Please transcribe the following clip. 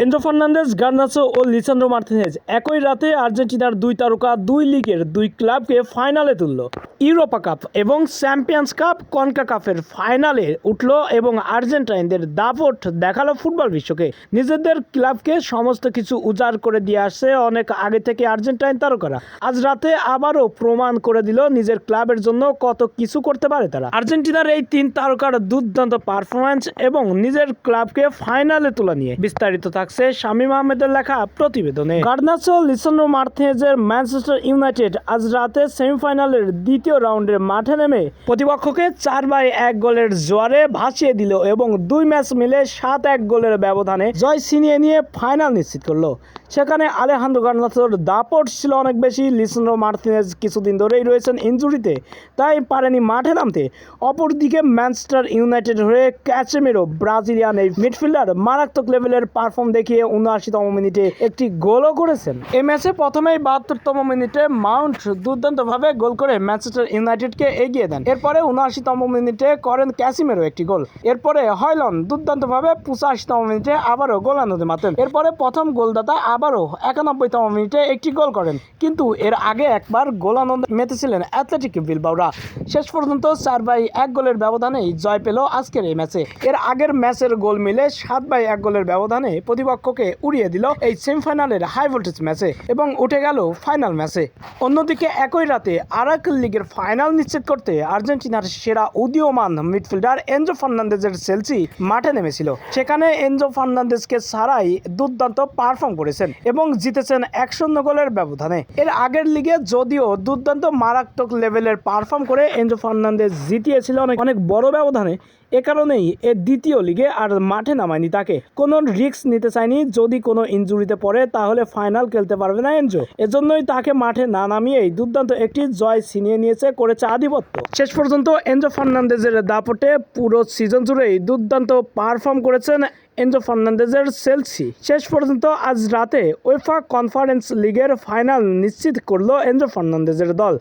এন্ড্রো Fernandez, Garnacho ও Lisandro Martinez একই রাতে আর্জেন্টিনার দুই তারকা, দুই লিগের দুই ক্লাবকে ফাইনালে তুলল। ইউরোপা কাপ এবং চ্যাম্পিয়ন্স কাপ কনকা কাপের ফাইনালে উঠল এবং আর্জেন্টাইনদের দাপট দেখাল ফুটবল বিশ্বকে। নিজেদের ক্লাবকে সমস্ত কিছু উজাড় করে দিয়ে আসছে অনেক আগে থেকে আর্জেন্টাইন তারকারা। আজ রাতে আবারও প্রমাণ করে দিল নিজের ক্লাবের জন্য কত কিছু করতে পারে তারা। আর্জেন্টিনার এই তিন তারকার দুর্দান্ত পারফরমেন্স এবং নিজের ক্লাবকে ফাইনালে তোলা নিয়ে বিস্তারিত থাকছে শামীম আহমেদের লেখা প্রতিবেদনে। লিসন্ডো মার্থেজের ম্যানচেস্টার ইউনাইটেড আজ রাতে সেমিফাইনালের দ্বিতীয় রাউন্ডে মাঠে নেমে প্রতিপক্ষকে চার বাই এক গোলের জোয়ারে ভাসিয়ে দিল এবং দুই ম্যাচ মিলে সাত এক গোলের ব্যবধানে জয় ছিনিয়ে নিয়ে ফাইনাল নিশ্চিত করল। সেখানে আলেহান্দ্রো গার্নাসোর দাপট ছিল অনেক বেশি লিসন্ডো মার্টিনেজ কিছুদিন ধরেই রয়েছেন ইনজুরিতে, তাই পারেনি মাঠে নামতে। অপরদিকে ম্যানচেস্টার ইউনাইটেড হয়ে ক্যাচেমেরো, ব্রাজিলিয়ান এই মিডফিল্ডার মারাত্মক লেভেলের পারফর্ম দেখিয়ে উনআশিতম মিনিটে একটি গোলও করেছেন। এই ম্যাচে প্রথমেই বাহাত্তরতম মিনিটে মাউন্ট দুর্দান্তভাবে গোল করে ম্যানচেস্টার ইউনাইটেডকে এগিয়ে দেন। এরপরে উনআশিতম মিনিটে করেন ক্যাসিমেরো একটি গোল। এরপরে হয়লন দুর্দান্তভাবে পঁচাশিতম মিনিটে আবারও গোল আনতে মাতেন। এরপরে প্রথম গোলদাতা আবারও একানব্বইতম মিনিটে একটি গোল করেন। কিন্তু এর আগে একবার গোল আনন্দ মেতেছিলেন অ্যাথলেটিক বিলবাউরা শেষ পর্যন্ত চার বাই এক গোলের ব্যবধানেই জয় পেল আজকের এই ম্যাচে। এর আগের ম্যাচের গোল মিলে সাত বাই এক গোলের ব্যবধানে প্রতিপক্ষকে উড়িয়ে দিল এই সেমিফাইনালের হাই ভোল্টেজ ম্যাচে এবং উঠে গেল ফাইনাল ম্যাচে অন্যদিকে একই রাতে আরাক লিগের ফাইনাল নিশ্চিত করতে আর্জেন্টিনার সেরা উদীয়মান মিডফিল্ডার এনজো ফার্নান্দেজের সেলসি মাঠে নেমেছিল। সেখানে এনজো ফার্নান্দেজকে ছাড়াই দুর্দান্ত পারফর্ম করেছেন এবং জিতেছেন এক শূন্য গোলের ব্যবধানে। এর আগের লিগে যদিও দুর্দান্ত মারাত্মক লেভেলের পারফর্ম করে এনজো ফার্নান্দেজ জিতিয়েছিল অনেক অনেক বড় ব্যবধানে, এ কারণেই এর দ্বিতীয় লিগে আর মাঠে নামায়নি তাকে। কোনো রিস্ক নিতে চায়নি। যদি কোনো ইনজুরিতে পড়ে, তাহলে ফাইনাল খেলতে পারবে না এনজো। এজন্যই তাকে মাঠে না নামিয়েই দুর্দান্ত একটি জয় ছিনিয়ে নিয়েছে, করেছে আধিপত্য। শেষ পর্যন্ত এনজো ফার্নান্দেজের দাপটে পুরো সিজন জুড়েই দুর্দান্ত পারফর্ম করেছেন এনজো ফার্নান্দেজের সেলসি শেষ পর্যন্ত আজ রাতে ওয়েফা কনফারেন্স লিগের ফাইনাল নিশ্চিত করল এনজো ফার্নান্দেজের দল।